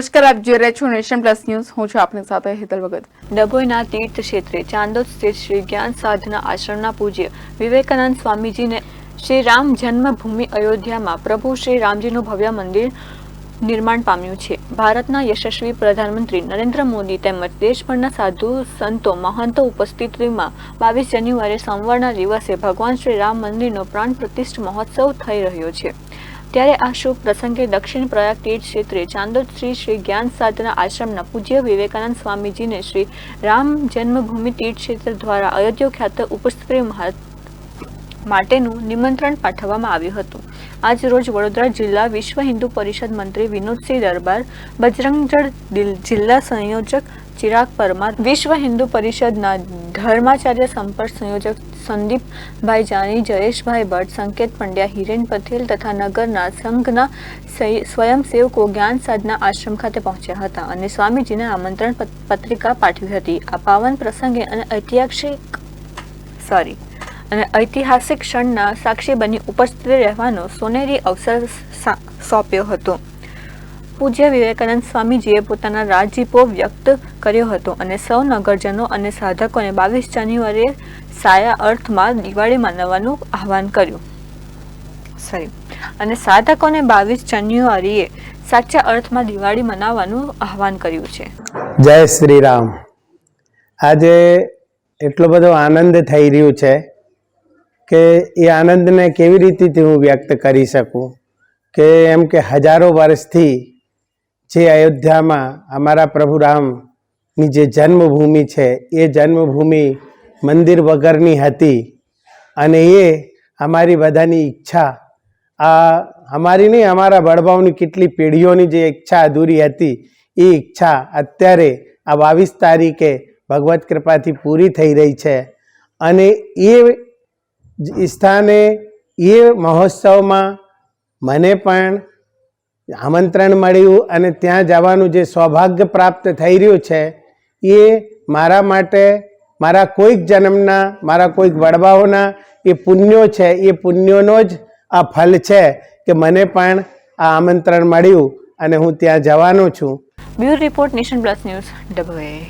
નમસ્કાર, આપ જોઈ રહ્યા છો નેશન પ્લસ ન્યૂઝ. હું છું આપની સાથે હેતલ ભગત. ડભોઈના તીર્થ ક્ષેત્રે ચાંદોદ સ્થિત શ્રી જ્ઞાન સાધના આશ્રમના પૂજ્ય વિવેકાનંદ સ્વામીજીને શ્રી રામ જન્મભૂમિ અયોધ્યામાં પ્રભુ શ્રી રામજીનું ભવ્ય મંદિર નિર્માણ પામ્યું છે. ભારતના યશસ્વી પ્રધાનમંત્રી નરેન્દ્ર મોદી તેમજ દેશભરના સાધુ સંતો મહંતો ઉપસ્થિતિમાં બાવીસ જાન્યુઆરી સોમવારના દિવસે ભગવાન શ્રી રામ મંદિરનો પ્રાણ પ્રતિષ્ઠ મહોત્સવ થઈ રહ્યો છે. ત્યારે આ શુભ પ્રસંગે દક્ષિણ પ્રયાગ તીર્થ ક્ષેત્રે ચાંદોદ શ્રી શ્રી જ્ઞાન સાધના આશ્રમના પૂજ્ય વિવેકાનંદ સ્વામીજીને શ્રી રામ જન્મભૂમિ તીર્થ ક્ષેત્ર દ્વારા અયોધ્યા ખ્યાત ઉપસ્થિત મહા માટેનું નિમંત્રણ પાઠવવામાં આવ્યું હતું. આજ રોજ વડોદરા જિલ્લા વિશ્વ હિન્દુ પરિષદ મંત્રી વિનોદસિંહ દરબાર બજરંગજળ જિલ્લા સંયોજક ચિરાગ પરમાર, વિશ્વ હિન્દુ પરિષદના ધર્માચાર્ય સંપર્ક સંયોજક સંદીપભાઈ જાની, જયેશભાઈ ભટ્ટ, સંકેત પંડ્યા, હિરેન પટેલ તથા નગરના સંઘના સ્વય- સ્વયંસેવકો જ્ઞાન સાધના આશ્રમ ખાતે પહોંચ્યા હતા અને સ્વામીજીને આમંત્રણ પત્રિકા પાઠવી હતી. આ પાવન પ્રસંગે અને ઐતિહાસિક સોરી અને ઐતિહાસિક ક્ષણના સાક્ષી બની ઉપસ્થિત રહેવાનો સોનેરી અવસર સોંપ્યો હતો. પૂજ્ય વિવેકાનંદ સ્વામીજીએ પોતાના રાજીપો વ્યક્ત કર્યો હતો અને સૌ નગરજનો અને સાધકોને બાવીસ જાન્યુઆરીએ સાયા અર્થમાં દિવાળી મનાવવાનું આહવાન કર્યું. સોરી અને સાધકોને બાવીસ જાન્યુઆરીએ સાચા અર્થમાં દિવાળી મનાવવાનું આહવાન કર્યું છે. જય શ્રી રામ આજે એટલો બધો આનંદ થઈ રહ્યું છે કે એ આનંદને કેવી રીતે હું વ્યક્ત કરી શકું? કે એમ કે હજારો વર્ષથી જે અયોધ્યામાં અમારા પ્રભુ રામની જે જન્મભૂમિ છે, એ જન્મભૂમિ મંદિર વગરની હતી અને એ અમારી બધાની ઈચ્છા. આ અમારી નહીં, અમારા વડભાવની કેટલી પેઢીઓની જે ઈચ્છા અધૂરી હતી, એ ઈચ્છા અત્યારે આ બાવીસ તારીખે ભગવત કૃપાથી પૂરી થઈ રહી છે. અને એ સ્થાને એ મહોત્સવમાં મને પણ આમંત્રણ મળ્યું અને ત્યાં જવાનું જે સૌભાગ્ય પ્રાપ્ત થઈ રહ્યું છે એ મારા માટે મારા કોઈક જન્મના મારા કોઈક વડવાઓના એ પુણ્યો છે એ પુણ્યોનો જ આ ફલ છે કે મને પણ આ આમંત્રણ મળ્યું અને હું ત્યાં જવાનો છું. Bureau report nation plus news Dabhoi.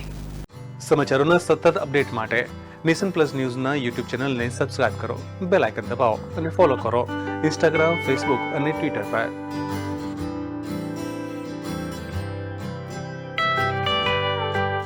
સમાચારોના સતત અપડેટ માટે નેશન પ્લસ ન્યૂઝના યુટ્યુબ ચેનલને સબસ્ક્રાઇબ કરો બેલ આઇકન દબાવો અને ફોલો કરો. ઇન્સ્ટાગ્રામ ફેસબુક અને ટ્વિટર પર.